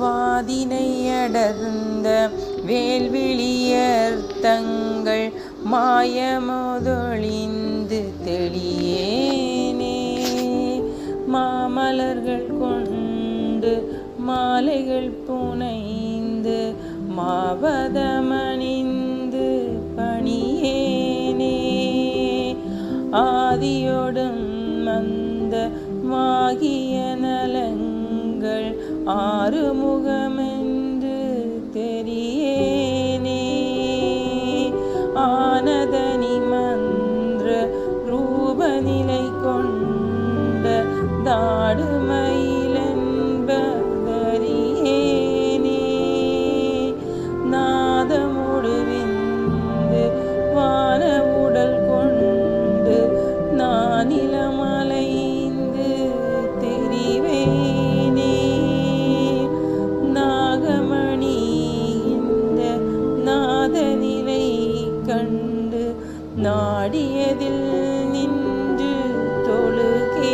வாதினை அடர்ந்த வேல்விழியர் தங்கள் மாயமொதொழிந்து தெளியேனே. மாமலர்கள் கொண்டு மாலைகள் புனைந்து மாவதமணிந்து பணியேனே. ஆதியோடும் வந்த மாகிய நலங்கள் ஆறுமுகமென்று தெரியேனே. ஆனதனி மந்திர ரூபநிலை கொண்ட தாடுமயிலென்பதறியேனே. நாதமுடு விந்து வான உடல் கொண்டு நானிலமலைந்து நாடியதில் நின்று தொழுகி.